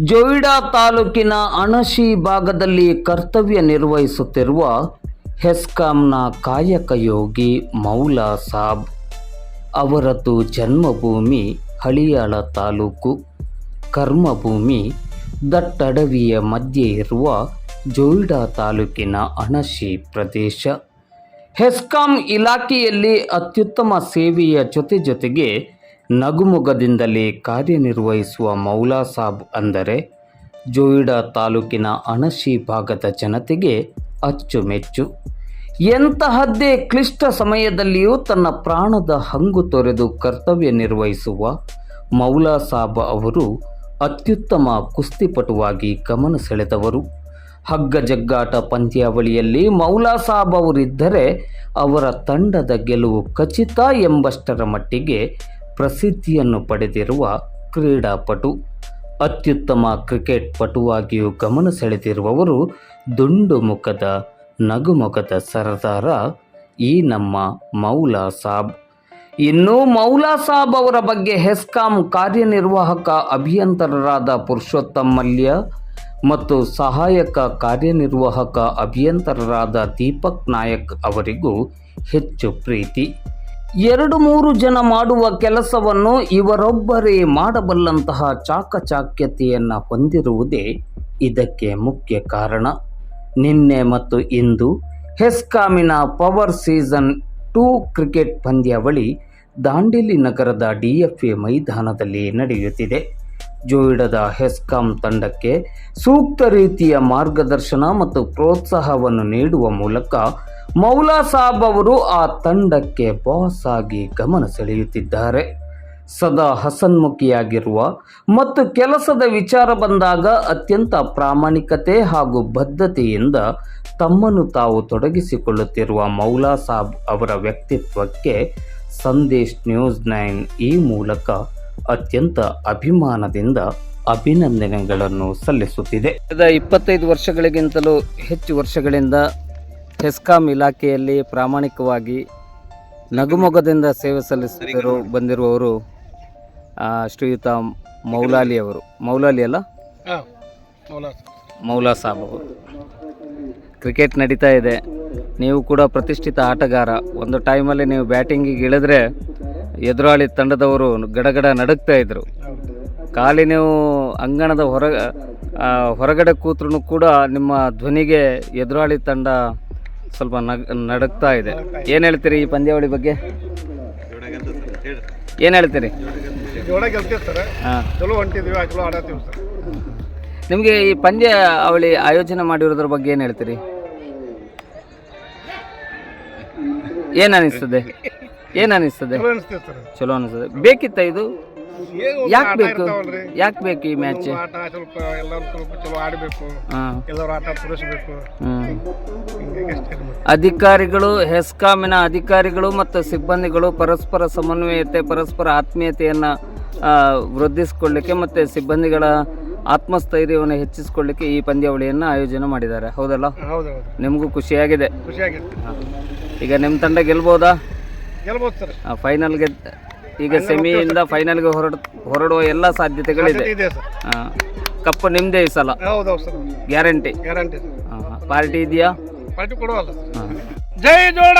ಜೋಯಿಡಾ ತಾಲೂಕಿನ ಅಣಶಿ ಭಾಗದಲ್ಲಿ ಕರ್ತವ್ಯ ನಿರ್ವಹಿಸುತ್ತಿರುವ ಹೆಸ್ಕಾಂನ ಕಾಯಕ ಯೋಗಿ ಮೌಲಾ ಸಾಬ್ ಅವರದ್ದು ಜನ್ಮಭೂಮಿ ಹಳಿಯಾಳ ತಾಲೂಕು. ಕರ್ಮಭೂಮಿ ದಟ್ಟಡವಿಯ ಮಧ್ಯೆ ಇರುವ ಜೋಯಿಡಾ ತಾಲೂಕಿನ ಅಣಶಿ ಪ್ರದೇಶ. ಹೆಸ್ಕಾಂ ಇಲಾಖೆಯಲ್ಲಿ ಅತ್ಯುತ್ತಮ ಸೇವೆಯ ಜೊತೆ ಜೊತೆಗೆ ನಗುಮೊಗದಿಂದಲೇ ಕಾರ್ಯನಿರ್ವಹಿಸುವ ಮೌಲಾ ಸಾಬ್ ಅಂದರೆ ಜೋಯಿಡಾ ತಾಲೂಕಿನ ಅಣಶಿ ಭಾಗದ ಜನತೆಗೆ ಅಚ್ಚುಮೆಚ್ಚು. ಎಂತಹದ್ದೇ ಕ್ಲಿಷ್ಟ ಸಮಯದಲ್ಲಿಯೂ ತನ್ನ ಪ್ರಾಣದ ಹಂಗು ತೊರೆದು ಕರ್ತವ್ಯ ನಿರ್ವಹಿಸುವ ಮೌಲಾ ಸಾಬ್ ಅವರು ಅತ್ಯುತ್ತಮ ಕುಸ್ತಿಪಟುವಾಗಿ ಗಮನ ಸೆಳೆದವರು. ಹಗ್ಗ ಜಗ್ಗಾಟ ಪಂದ್ಯಾವಳಿಯಲ್ಲಿ ಮೌಲಾ ಸಾಬ್ ಅವರಿದ್ದರೆ ಅವರ ತಂಡದ ಗೆಲುವು ಖಚಿತ ಎಂಬಷ್ಟರ ಮಟ್ಟಿಗೆ ಪ್ರಸಿದ್ಧಿಯನ್ನು ಪಡೆದಿರುವ ಕ್ರೀಡಾಪಟು, ಅತ್ಯುತ್ತಮ ಕ್ರಿಕೆಟ್ ಪಟುವಾಗಿಯೂ ಗಮನ ಸೆಳೆದಿರುವವರು ದುಂಡು ಮುಖದ ನಗುಮೊಗದ ಸರದಾರ ಈ ನಮ್ಮ ಮೌಲಾ ಸಾಬ್. ಇನ್ನು ಮೌಲಾ ಸಾಬ್ ಅವರ ಬಗ್ಗೆ ಹೆಸ್ಕಾಂ ಕಾರ್ಯನಿರ್ವಾಹಕ ಅಭಿಯಂತರರಾದ ಪುರುಷೋತ್ತಮ್ ಮಲ್ಯ ಮತ್ತು ಸಹಾಯಕ ಕಾರ್ಯನಿರ್ವಾಹಕ ಅಭಿಯಂತರರಾದ ದೀಪಕ್ ನಾಯಕ್ ಅವರಿಗೂ ಹೆಚ್ಚು ಪ್ರೀತಿ. ಎರಡು ಮೂರು ಜನ ಮಾಡುವ ಕೆಲಸವನ್ನು ಇವರೊಬ್ಬರೇ ಮಾಡಬಲ್ಲಂತಹ ಚಾಕಚಾಕ್ಯತೆಯನ್ನು ಹೊಂದಿರುವುದೇ ಇದಕ್ಕೆ ಮುಖ್ಯ ಕಾರಣ. ನಿನ್ನೆ ಮತ್ತು ಇಂದು ಹೆಸ್ಕಾಮಿನ ಪವರ್ ಸೀಸನ್ ಟೂ ಕ್ರಿಕೆಟ್ ಪಂದ್ಯಾವಳಿ ದಾಂಡೇಲಿ ನಗರದ ಡಿಎಫ್ಎ ಮೈದಾನದಲ್ಲಿ ನಡೆಯುತ್ತಿದೆ. ಜೋಯಿಡದ ಹೆಸ್ಕಾಂ ತಂಡಕ್ಕೆ ಸೂಕ್ತ ರೀತಿಯ ಮಾರ್ಗದರ್ಶನ ಮತ್ತು ಪ್ರೋತ್ಸಾಹವನ್ನು ನೀಡುವ ಮೂಲಕ ಮೌಲಾ ಸಾಬ್ ಅವರು ಆ ತಂಡಕ್ಕೆ ಬಾಸ್ ಆಗಿ ಗಮನ ಸೆಳೆಯುತ್ತಿದ್ದಾರೆ. ಸದಾ ಹಸನ್ಮುಖಿಯಾಗಿರುವ ಮತ್ತು ಕೆಲಸದ ವಿಚಾರ ಬಂದಾಗ ಅತ್ಯಂತ ಪ್ರಾಮಾಣಿಕತೆ ಹಾಗೂ ಬದ್ಧತೆಯಿಂದ ತಮ್ಮನ್ನು ತಾವು ತೊಡಗಿಸಿಕೊಳ್ಳುತ್ತಿರುವ ಮೌಲಾ ಸಾಬ್ ಅವರ ವ್ಯಕ್ತಿತ್ವಕ್ಕೆ ಸಂದೇಶ್ ನ್ಯೂಸ್ ನೈನ್ ಈ ಮೂಲಕ ಅತ್ಯಂತ ಅಭಿಮಾನದಿಂದ ಅಭಿನಂದನೆಗಳನ್ನು ಸಲ್ಲಿಸುತ್ತಿದೆ. ಕಳೆದ ಇಪ್ಪತ್ತೈದು ವರ್ಷಗಳಿಗಿಂತಲೂ ಹೆಚ್ಚು ವರ್ಷಗಳಿಂದ ಹೆಸ್ಕಾಂ ಇಲಾಖೆಯಲ್ಲಿ ಪ್ರಾಮಾಣಿಕವಾಗಿ ನಗುಮೊಗದಿಂದ ಸೇವೆ ಸಲ್ಲಿಸಿದರು ಬಂದಿರುವವರು ಶ್ರೀಯುತ ಮೌಲಾಲಿ ಅವರು. ಮೌಲಾಲಿ ಅಲ್ಲ? ಮೌಲಾ ಮೌಲಾ ಸಾಬ್ ಅವರು. ಕ್ರಿಕೆಟ್ ನಡೀತಾ ಇದೆ. ನೀವು ಕೂಡ ಪ್ರತಿಷ್ಠಿತ ಆಟಗಾರ. ಒಂದು ಟೈಮಲ್ಲಿ ನೀವು ಬ್ಯಾಟಿಂಗಿಗೆ ಇಳಿದ್ರೆ ಎದುರಾಳಿ ತಂಡದವರು ಗಡಗಡ ನಡುಗ್ತಾ ಇದ್ದರು ಕಾಲಿನವು ಅಂಗಣದ ಹೊರ ಹೊರಗಡೆ ಕೂತ್ರು ಕೂಡ ನಿಮ್ಮ ಧ್ವನಿಗೆ ಎದುರಾಳಿ ತಂಡ ಸ್ವಲ್ಪ ನಗ್ ನಡುಗ್ತಾ ಇದೆ. ಏನು ಹೇಳ್ತೀರಿ ಈ ಪಂದ್ಯಾವಳಿ ಬಗ್ಗೆ? ಏನು ಹೇಳ್ತೀರಿ? ಜೋಡ ಗೆಲ್ತೀವಿ ಸರ್ ಹಾಂ. ಚಲೋ ಹೊಂಟಿದ್ವಿ ಚಲೋ ಆಡತ್ತೀವಿ ಸರ್. ನಿಮಗೆ ಈ ಪಂದ್ಯಾವಳಿ ಆಯೋಜನೆ ಮಾಡಿರೋದ್ರ ಬಗ್ಗೆ ಏನು ಹೇಳ್ತೀರಿ? ಏನು ಅನಿಸ್ತದೆ? ಏನು ಅನಿಸ್ತದೆ? ಚಲೋ ಅನಿಸ್ತೀವಿ ಸರ್. ಚಲೋ ಅನಿಸ್ತದೆ. ಬೇಕಿತ್ತ ಇದು? ಏನು ಯಾಕೆ ಆಟ ಬೇಕು? ಇರ್ತಾವಲ್ರಿ ಯಾಕೆ ಬೇಕು ಈ ಮ್ಯಾಚ್ ಆಟ ಸ್ವಲ್ಪ ಎಲ್ಲರೂ ಸ್ವಲ್ಪ ಚಲೋ ಆಡಬೇಕು. ಹಾಂ. ಎಲ್ಲರೂ ಆಟ ತೋರಿಸ್ಬೇಕು ಹ್ಞೂ ಹಿಂಗಾಗಿ ಅಷ್ಟೇ ರೀ ಅಧಿಕಾರಿಗಳು ಹೆಸ್ಕಾಮಿನ ಅಧಿಕಾರಿಗಳು ಮತ್ತು ಸಿಬ್ಬಂದಿಗಳು ಪರಸ್ಪರ ಸಮನ್ವಯತೆ ಪರಸ್ಪರ ಆತ್ಮೀಯತೆಯನ್ನು ವೃದ್ಧಿಸಿಕೊಳ್ಳಿಕ್ಕೆ ಮತ್ತು ಸಿಬ್ಬಂದಿಗಳ ಆತ್ಮಸ್ಥೈರ್ಯವನ್ನು ಹೆಚ್ಚಿಸಿಕೊಳ್ಳಿಕ್ಕೆ ಈ ಪಂದ್ಯಾವಳಿಯನ್ನು ಆಯೋಜನೆ ಮಾಡಿದ್ದಾರೆ. ಹೌದಲ್ಲ? ಹೌದು ಹೌದು. ನಿಮಗೂ ಖುಷಿಯಾಗಿದೆ. ಖುಷಿಯಾಗಿತ್ತು ಈಗ ನಿಮ್ಮ ತಂಡ ಗೆಲ್ಬೋದಾ? ಗೆಲ್ಬೋದು ಸರ್. ಫೈನಲ್ಗೆ ಈಗ ಸೆಮಿಯಿಂದ ಫೈನಲ್ಗೆ ಹೊರಡ ಹೊರಡುವ ಎಲ್ಲ ಸಾಧ್ಯತೆಗಳಿದೆ. ಇದೆ ಸರ್. ಕಪ್ಪು ನಿಮ್ಮದೇ ಈ ಸಲ? ಹೌದು ಹೌದು sir. Guarantee guarantee sir. Party ಇದೆಯಾ? ಪಾರ್ಟಿ ಕೊಡುವಲ್ಲ ಜೈ ಜೋಡ